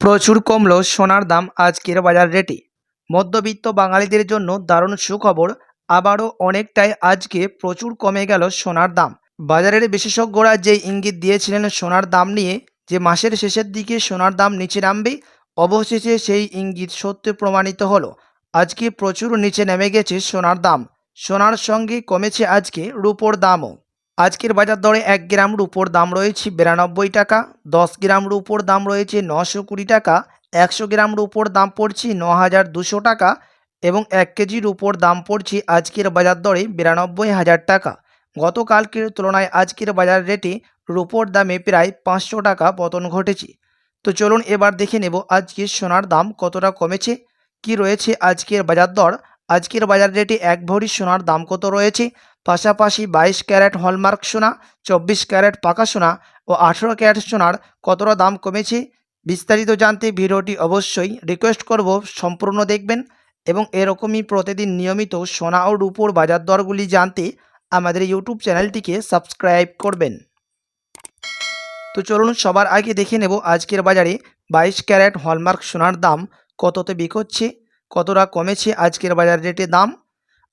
প্রচুর কমলো সোনার দাম আজকের বাজার রেটে। মধ্যবিত্ত বাঙালিদের জন্য দারুণ সুখবর, আবারও অনেকটাই আজকে প্রচুর কমে গেল সোনার দাম। বাজারের বিশেষজ্ঞরা যে ইঙ্গিত দিয়েছিলেন সোনার দাম নিয়ে, যে মাসের শেষের দিকে সোনার দাম নিচে নামবে, অবশেষে সেই ইঙ্গিত সত্য প্রমাণিত হলো। আজকে প্রচুর নিচে নেমে গেছে সোনার দাম। সোনার সঙ্গে কমেছে আজকে রূপোর দামও। আজকের বাজার দরে এক গ্রাম রূপোর দাম রয়েছে বিরানব্বই টাকা, দশ গ্রাম রূপোর দাম রয়েছে নশো কুড়ি টাকা, একশো গ্রাম রূপোর দাম পড়ছে ন হাজার দুশো টাকা এবং এক কেজি রূপোর দাম পড়ছে আজকের বাজার দরে বিরানব্বই হাজার টাকা। গতকালকের তুলনায় আজকের বাজার রেটে রূপোর দামে প্রায় পাঁচশো টাকা পতন ঘটেছে। তো চলুন এবার দেখে নেব আজকে সোনার দাম কতটা কমেছে, কি রয়েছে আজকের বাজার দর, আজকের বাজার রেটে এক ভরি সোনার দাম কত রয়েছে পাশাপাশি বাইশ ক্যারেট হলমার্ক সোনা, চব্বিশ ক্যারেট পাকা সোনা ও আঠেরো ক্যারেট সোনার কতটা দাম কমেছে বিস্তারিত জানতে ভিডিওটি অবশ্যই রিকোয়েস্ট করব সম্পূর্ণ দেখবেন এবং এরকমই প্রতিদিন নিয়মিত সোনা ও রূপোর বাজার দরগুলি জানতে আমাদের ইউটিউব চ্যানেলটিকে সাবস্ক্রাইব করবেন। তো চলুন সবার আগে দেখে নেব আজকের বাজারে বাইশ ক্যারেট হলমার্ক সোনার দাম কততে বিকোচ্ছে, কতটা কমেছে আজকের বাজার রেটে দাম।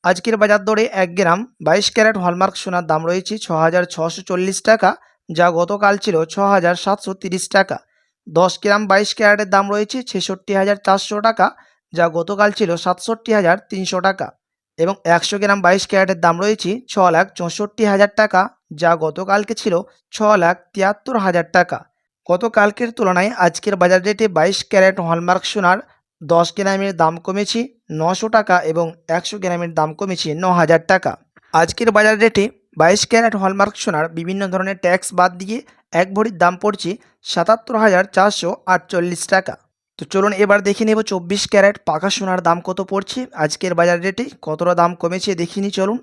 আজকের বাজার দরে এক গ্রাম বাইশ ক্যারেট হলমার্ক সোনার দাম রয়েছে ছ হাজার ছশো চল্লিশ টাকা, যা গতকাল ছিল ছ হাজার সাতশো তিরিশ টাকা। দশ গ্রাম বাইশ ক্যারেটের দাম রয়েছে ছেষট্টি হাজার চারশো টাকা, যা গতকাল ছিল সাতষট্টি হাজার তিনশো টাকা। এবং একশো গ্রাম বাইশ ক্যারেটের দাম রয়েছে ছ লাখ চৌষট্টি হাজার টাকা, যা গতকালকে ছিল ছ লাখ তিয়াত্তর হাজার টাকা। গতকালকের তুলনায় আজকের বাজার রেটে বাইশ ক্যারেট হলমার্ক সোনার দশ গ্রামের দাম কমেছে নশো টাকা এবং একশো গ্রামের দাম কমেছে ন হাজার টাকা। আজকের বাজার রেটে বাইশ ক্যারেট হলমার্ক সোনার বিভিন্ন ধরনের ট্যাক্স বাদ দিয়ে এক ভরির দাম পড়ছে সাতাত্তর হাজার চারশো আটচল্লিশ টাকা। তো চলুন এবার দেখে নেব চব্বিশ ক্যারেট পাকা সোনার দাম কত পড়ছে। আজকের বাজার রেটে কতটা দাম কমেছে দেখিনি চলুন।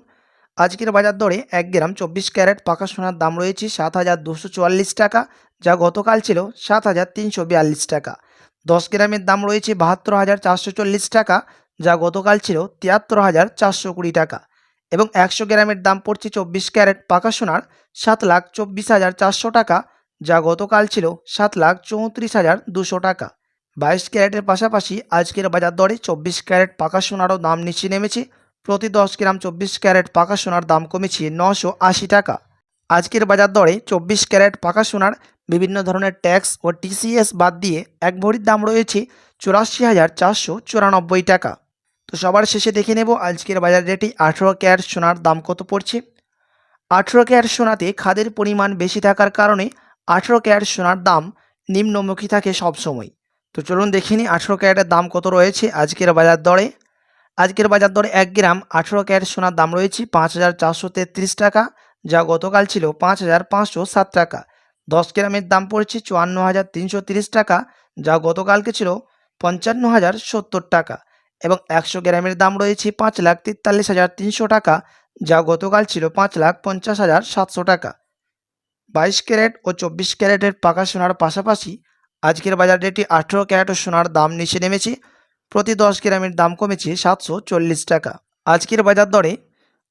আজকের বাজার দরে এক গ্রাম চব্বিশ ক্যারেট পাকা সোনার দাম রয়েছে সাত হাজার দুশো চুয়াল্লিশ টাকা, যা গতকাল ছিল সাত হাজার তিনশো বিয়াল্লিশ টাকা। দশ গ্রামের দাম রয়েছে বাহাত্তর হাজার চারশো চল্লিশ টাকা, যা গতকাল ছিল তিয়াত্তর হাজার চারশো কুড়ি টাকা এবং একশো গ্রামের দাম পড়ছে চব্বিশ ক্যারেট পাকা সোনার সাত লাখ চব্বিশ হাজার চারশো টাকা, যা গতকাল ছিল সাত লাখ চৌত্রিশ হাজার দুশো টাকা। বাইশ ক্যারেটের পাশাপাশি আজকের বাজার দরে চব্বিশ ক্যারেট পাকা সোনারও দাম নিচে নেমেছে। প্রতি দশ গ্রাম চব্বিশ ক্যারেট পাকা সোনার দাম কমেছে নশো আশি টাকা। আজকের বাজার দরে চব্বিশ ক্যারেট পাকা সোনার বিভিন্ন ধরনের ট্যাক্স ও টিসিএস বাদ দিয়ে এক ভরির দাম রয়েছে চুরাশি হাজার চারশো চুরানব্বই টাকা। তো সবার শেষে দেখে নেব আজকের বাজার রেটে আঠেরো ক্যার সোনার দাম কত পড়ছে। আঠেরো ক্যার সোনাতে খাদের পরিমাণ বেশি থাকার কারণে আঠেরো ক্যারেট সোনার দাম নিম্নমুখী থাকে সবসময় তো চলুন দেখে নিই আঠেরো ক্যারেটের দাম কত রয়েছে আজকের বাজার দরে। আজকের বাজার দরে এক গ্রাম আঠেরো ক্যারেট সোনার দাম রয়েছে পাঁচ হাজার চারশো তেত্রিশ টাকা, যা গতকাল ছিল পাঁচ হাজার পাঁচশো সাত টাকা। দশ গ্রামের দাম পড়ছে চুয়ান্ন হাজার তিনশো তিরিশ টাকা, যা গতকালকে ছিল পঞ্চান্ন হাজার সত্তর টাকা, এবং একশো গ্রামের দাম রয়েছে পাঁচ লাখ তেতাল্লিশ হাজার তিনশো টাকা, যা গতকাল ছিল পাঁচ লাখ পঞ্চাশ হাজার সাতশো টাকা। বাইশ ক্যারেট ও চব্বিশ ক্যারেটের পাকা সোনার পাশাপাশি আজকের বাজার রেটে আঠেরো ক্যারেট ও সোনার দাম নিচে নেমেছে, প্রতি দশ গ্রামের দাম কমেছে সাতশো চল্লিশ টাকা। আজকের বাজার দরে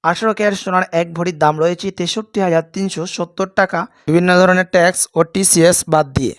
আঠেরো ক্যারেট সোনার এক ভরির দাম রয়েছে তেষট্টি হাজার তিনশো সত্তর টাকা। বিভিন্ন ধরনের ট্যাক্স ও টিসিএস বাদ দিয়ে।